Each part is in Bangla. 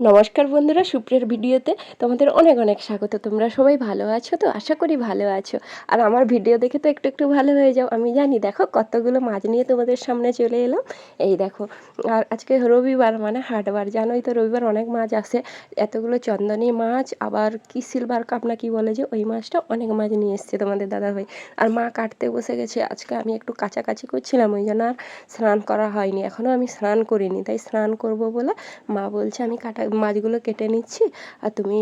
নমস্কার বন্ধুরা, সুপ্রিয়ার ভিডিওতে তোমাদের অনেক অনেক স্বাগত। তোমরা সবাই ভালো আছো তো? আশা করি ভালো আছো। আর আমার ভিডিও দেখে তো একটু একটু ভালো হয়ে যাও, আমি জানি। দেখো কতগুলো মাছ নিয়ে তোমাদের সামনে চলে এলাম। এই দেখো, আর আজকে রবিবার মানে হাটবার, জানোই তো রবিবার অনেক মাছ আসে। এতগুলো চন্দনী মাছ, আবার কি সিলভার কাপ না কি বলে যে ওই মাছটা অনেক মাছ নিয়ে এসছে তোমাদের দাদাভাই আর মা কাটতে বসে গেছে, আজকে আমি একটু কাছাকাছি করছিলাম, ওই জন্য আর স্নান করা হয়নি। এখনও আমি স্নান করিনি, তাই স্নান করব বলে মা বলছে আমি কাটা মাছগুলো কেটে নিচ্ছি আর তুমি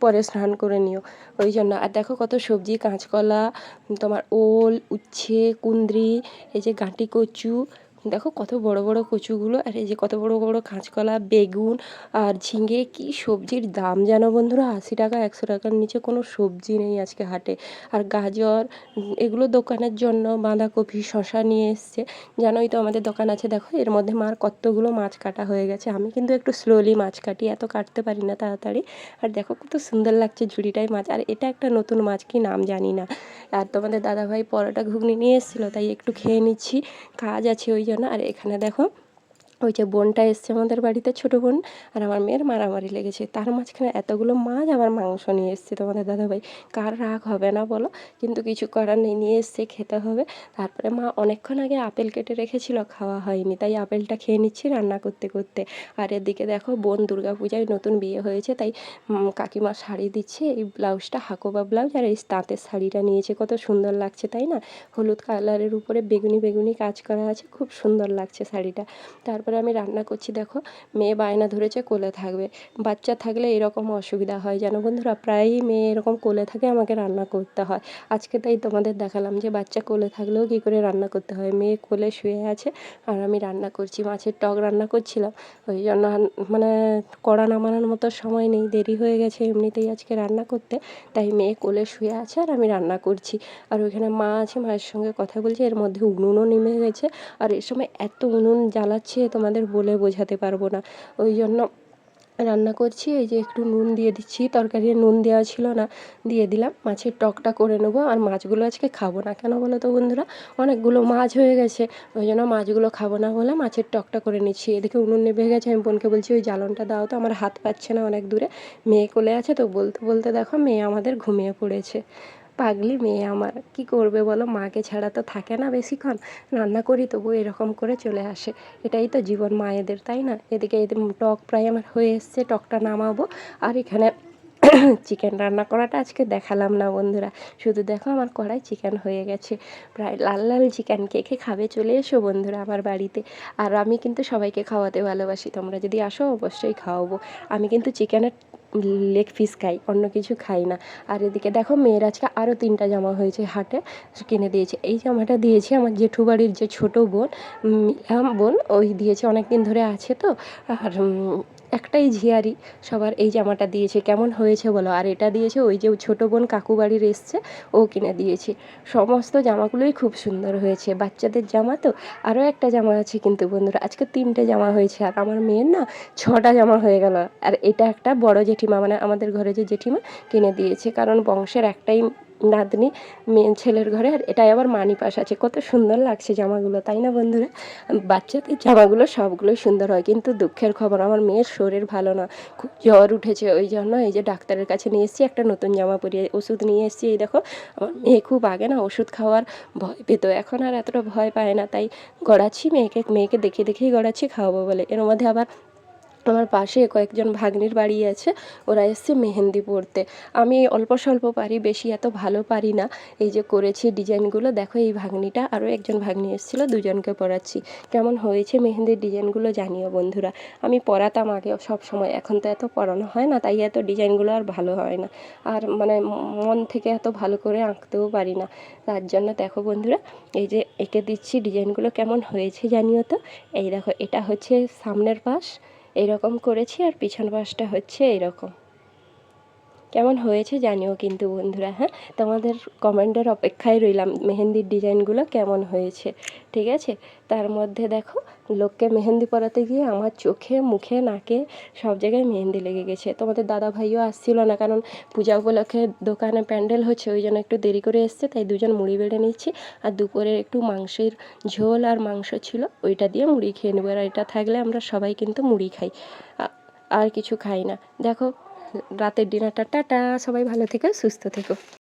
পরে স্নান করে নিও। ওই জন্য। আর দেখো কত সবজি, কাঁচকলা, তোমার ওল, উচ্ছে, কুঁদরি, এই যে গাঁটি কচু দেখো কত বড় বড় কচুগুলো, আর এই যে কত বড় বড় কাঁচকলা, বেগুন আর ঝিঙে, কি সবজির দাম জানো বন্ধুরা? আশি টাকা, একশো টাকার নিচে কোনো সবজি নেই আজকে হাটে। আর গাজর, এগুলো দোকানের জন্য, বাঁধাকপি শশা নিয়ে এসছে। জানোই তো আমাদের দোকান আছে, দেখো, এর মধ্যে মার কতগুলো মাছ কাটা হয়ে গেছে। আমি কিন্তু একটু স্লোলি মাছ কাটি, এত কাটতে পারি না তাড়াতাড়ি। আর দেখো কত সুন্দর লাগছে ঝুড়িটাই মাছ। আর এটা একটা নতুন মাছ, কি নাম জানি না। আর তোমাদের দাদাভাই পরোটা ঘুগনি নিয়ে এসেছিল, তাই একটু খেয়ে নিচ্ছি। কাজ আছে ওই জন্য। আর এখানে দেখো ওই যে বোনটা এসছে আমাদের বাড়িতে, ছোটো বোন, আর আমার মেয়ের মারামারি লেগেছে। তার মাঝখানে এতগুলো মাছ আমার মাংস নিয়ে এসছে তোমাদের দাদাভাই। কার রাগ হবে না বলো? কিন্তু কিছু করার নেই, নিয়ে এসছে, খেতে হবে। তারপরে মা অনেকক্ষণ আগে আপেল কেটে রেখেছিল, খাওয়া হয়নি। তাই আপেলটা খেয়ে নিচ্ছি রান্না করতে করতে। আর এদিকে দেখো বোন দুর্গা পূজায় নতুন বিয়ে হয়েছে, তাই কাকিমা শাড়ি দিচ্ছে, এই ব্লাউজটা, হাকোবা ব্লাউজ আর এই তাঁতের শাড়িটা নিয়েছে। কত সুন্দর লাগছে, তাই না? হলুদ কালারের উপরে বেগুনি বেগুনি কাজ করা আছে, খুব সুন্দর লাগছে শাড়িটা। তারপর তারপরে আমি রান্না করছি, দেখো। মেয়ে বায়না ধরেছে, কোলে থাকবে। বাচ্চা থাকলে এরকম অসুবিধা হয় যেন বন্ধুরা? প্রায়ই মেয়ে এরকম কোলে থাকে, আমাকে রান্না করতে হয়। আজকে তাই তোমাদের দেখালাম যে বাচ্চা কোলে থাকলেও কী করে রান্না করতে হয়। মেয়ে কোলে শুয়ে আছে আর আমি রান্না করছি, মাছের টক রান্না করছিলাম। ওই জন্য মানে কড়া নামানোর মতো সময় নেই, দেরি হয়ে গেছে এমনিতেই আজকে রান্না করতে। তাই মেয়ে কোলে শুয়ে আছে আর আমি রান্না করছি। আর ওইখানে মা আছে, মায়ের সঙ্গে কথা বলছে, এর মধ্যে উনুনও নেমে গেছে। আর এর সময় এত উনুন জ্বালাচ্ছে তোমাদের বলে বোঝাতে পারব না। ওই জন্য রান্না করছি, এই যে একটু নুন দিয়ে দিচ্ছি। তরকারি নুন দেওয়া ছিল না, দিয়ে দিলাম। মাছের টকটা করে নেব, আর মাছগুলো আজকে খাব না। কেন বলো তো বন্ধুরা? অনেকগুলো মাছ হয়ে গেছে। ওই জন্য মাছগুলো খাব না বলে মাছের টকটা করে নিচ্ছি। এদিকে উনুন নেবে গেছে, আমি বোনকে বলছি, ওই জ্বালনটা দাও তো, আমার হাত পাচ্ছে না অনেক দূরে। মেয়ে কোলে আছে তো বলতে বলতে দেখো মেয়ে আমাদের ঘুমিয়ে পড়েছে। পাগলি মেয়ে আমার। কি করবে বলো? মাকে ছাড়া তো থাকে না বেশিক্ষণ। রান্না করি তবু এরকম করে চলে আসে। এটাই তো জীবন মায়েদের, তাই না? এদিকে টক প্রায় আমার হয়ে এসছে, টকটা নামাবো। আর এখানে চিকেন রান্না করাটা আজকে দেখালাম না বন্ধুরা। শুধু দেখো আমার কড়াই চিকেন হয়ে গেছে। প্রায় লাল লাল চিকেন কে কে খাবে, চলে এসো বন্ধুরা আমার বাড়িতে। আর আমি কিন্তু সবাইকে খাওয়াতে ভালোবাসি। তোমরা যদি আসো, অবশ্যই খাওয়াবো। আমি কিন্তু চিকেনের লেগ পিস খাই, অন্য কিছু খাই না। আর এদিকে দেখো মেয়ের আজকে আরও তিনটা জামা হয়েছে হাটে কিনে দিয়েছে। এই জামাটা দিয়েছে আমার জেঠু বাড়ির যে ছোটো বোন বোন, ওই দিয়েছে অনেক দিন ধরে আছে তো। আর একটাই ঝিয়ারি, সবার এই জামাটা দিয়েছে, কেমন হয়েছে বলো? আর এটা দিয়েছে ওই যে ছোটো বোন কাকু বাড়ির এসছে, ও কিনে দিয়েছে। সমস্ত জামাগুলোই খুব সুন্দর হয়েছে। বাচ্চাদের জামা তো আরও একটা জামা আছে কিন্তু বন্ধুরা, আজকে তিনটে জামা হয়েছে। আর আমার মেয়ের না ছটা জামা হয়ে গেল। আর এটা একটা বড় জেঠিমা মানে আমাদের ঘরে যে জেঠিমা কিনে দিয়েছে, কারণ বংশের একটাই নাতনি, মেয়ে, ছেলের ঘরে, আর এটাই আবার মানি পাশ আছে। কত সুন্দর লাগছে জামাগুলো, তাই না বন্ধুরা? বাচ্চাদের জামাগুলো সবগুলোই সুন্দর হয়, কিন্তু দুঃখের খবর, আমার মেয়ের শরীর ভালো না। খুব জ্বর উঠেছে, ওই জন্য এই যে ডাক্তারের কাছে নিয়ে এসেছি, একটা নতুন জামা পরিয়ে, ওষুধ নিয়ে এসেছি, এই দেখো। আমার মেয়ে খুব আগে না ওষুধ খাওয়ার ভয় পেত, এখন আর এতটা ভয় পায় না, তাই গড়াচ্ছি মেয়েকে মেয়েকে দেখে দেখেই গড়াচ্ছি, খাওয়াবো বলে। এর মধ্যে আবার আমার পাশে কয়েকজন ভাগ্নির বাড়ি আছে, ওরা এসছে মেহেন্দি পরতে। আমি অল্প স্বল্প পারি, বেশি এত ভালো পারি না। এই যে করেছি ডিজাইনগুলো, দেখো এই ভাগ্নিটা, আরও একজন ভাগ্নি এসেছিল, দুজনকে পরাচ্ছি। কেমন হয়েছে মেহেন্দির ডিজাইনগুলো জানিও বন্ধুরা। আমি পরাতাম আগে সব সময়, এখন তো এত পরানো হয় না, তাই এত ডিজাইনগুলো আর ভালো হয় না। আর মানে মন থেকে এত ভালো করে আঁকতেও পারি না। তার জন্য দেখো বন্ধুরা, এই যে এঁকে দিচ্ছি ডিজাইনগুলো, কেমন হয়েছে জানিও তো? এই দেখো, এটা হচ্ছে সামনের পাশ এইরকম করেছি আর পিছন পাশটা হচ্ছে এইরকম। কেমন হয়েছে জানিও কিন্তু বন্ধুরা হ্যাঁ? তোমাদের কমেন্টের অপেক্ষায় রইলাম মেহেন্দির ডিজাইনগুলো কেমন হয়েছে, ঠিক আছে? তার মধ্যে দেখো, লোককে মেহেন্দি পরাতে গিয়ে আমার চোখে, মুখে, নাকে সব জায়গায় মেহেন্দি লেগে গেছে। তোমাদের দাদা ভাইও আসছিল না, কারণ পূজা উপলক্ষে দোকানে প্যান্ডেল হচ্ছে, ওই জন্য একটু দেরি করে এসছে, তাই দুজন মুড়ি বেড়ে নিচ্ছি। আর দুপুরে একটু মাংসের ঝোল আর মাংস ছিল, ওইটা দিয়ে মুড়ি খেয়ে নেব। আর এটা থাকলে আমরা সবাই কিন্তু মুড়ি খাই আর কিছু খাই না। দেখো রাতের ডিনারটা টাটা সবাই ভালো থেকো সুস্থ থেকো।